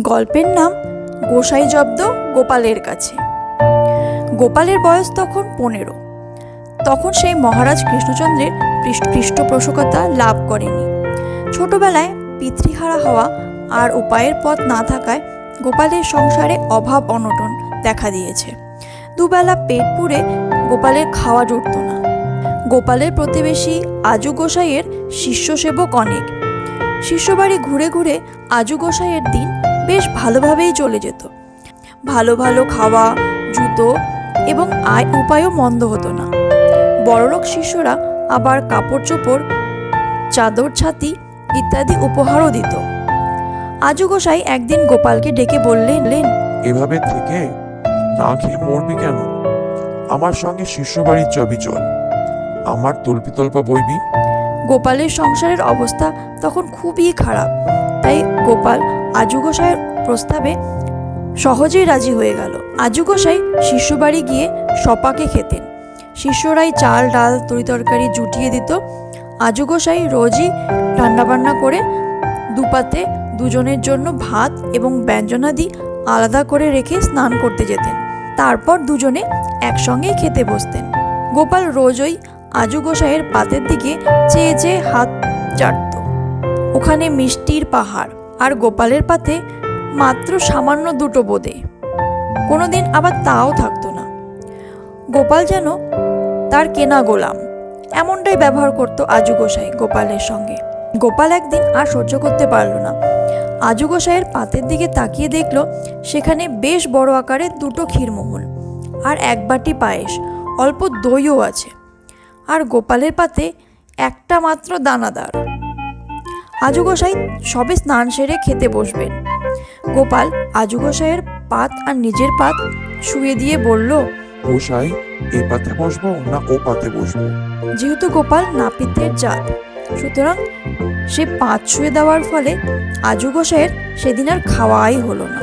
গল্পের নাম গোসাই জব্দ গোপালের কাছে। গোপালের বয়স তখন পনেরো। তখন সেই মহারাজ কৃষ্ণচন্দ্রের পৃষ্ঠ- পৃষ্ঠপোষকতা লাভ করেনি। ছোটবেলায় পিতৃহারা হওয়া আর উপায়ের পথ না থাকায় গোপালের সংসারে অভাব অনটন দেখা দিয়েছে। দুবেলা পেট পুড়ে গোপালের খাওয়া জুটত না। গোপালের প্রতিবেশী আজু গোসাইয়ের শিষ্য সেবক অনেক। শিষ্যবাড়ি ঘুরে ঘুরে আজু গোসাইয়ের দিন বেশ ভালোভাবেই চলে যেত। ভালো ভালো খাওয়া জুতো এবং আয় উপায়ও মন্দ হতো না। বড়লোক শিষ্যরা আবার কাপড় চোপড় চাদর ছাতি ইত্যাদি উপহারও দিত। আজু গোসাই একদিন গোপালকে ডেকে বললেন লেন এভাবে থেকে না খেয়ে মরবি কেন? আমার সঙ্গে শিষ্য বাড়ির চাবি চল। আমার তল্পি তল্পা বইবি? গোপালের সংসারের অবস্থা তখন খুবই খারাপ। তাই গোপাল আজু গোসাইয়ের প্রস্তাবে সহজেই রাজি হয়ে গেল। আজু গোসাই শিষ্যবাড়ি গিয়ে সপাকে খেতেন। শিষ্যরাই চাল, ডাল, তরিতরকারি জুটিয়ে দিত। আজু গোসাই রোজই রান্নাবান্না করে দুপাতে দুজনের জন্য ভাত এবং ব্যঞ্জনাদি আলাদা করে রেখে স্নান করতে যেতেন। তারপর দুজনে একসঙ্গেই খেতে বসতেন। গোপাল রোজই আজু গোসাইয়ের পাতের দিকে চেয়ে চেয়ে হাত চাটত। ওখানে মিষ্টির পাহাড় আর গোপালের পাতে মাত্র সামান্য দুটো বোদে। কোনোদিন আবার তাও থাকতো না। গোপাল যেন তার কেনা গোলাম, এমনটাই ব্যবহার করতো আজু গোসাই গোপালের সঙ্গে। গোপাল একদিন আর সহ্য করতে পারল না। আজু গোসাইয়ের পাতের দিকে তাকিয়ে দেখল সেখানে বেশ বড় আকারের দুটো ক্ষীরমোহন আর এক বাটি পায়েস, অল্প দইও আছে। আর গোপালের পাতে একটা মাত্র দানাদার। আজু গোসাই সবে স্নান সেরে খেতে বসবেন। গোপাল আজু গোসাইয়ের পাত আর নিজের পাত শুয়ে দিয়ে বলল গোসাই এ পাতে বসবো না ও পাতে বসবো? যেহেতু গোপাল নাপিতের জাত সুতরাং সে পাত শুয়ে দেওয়ার ফলে আজু গোসাইয়ের সেদিন আর খাওয়াই হলো না।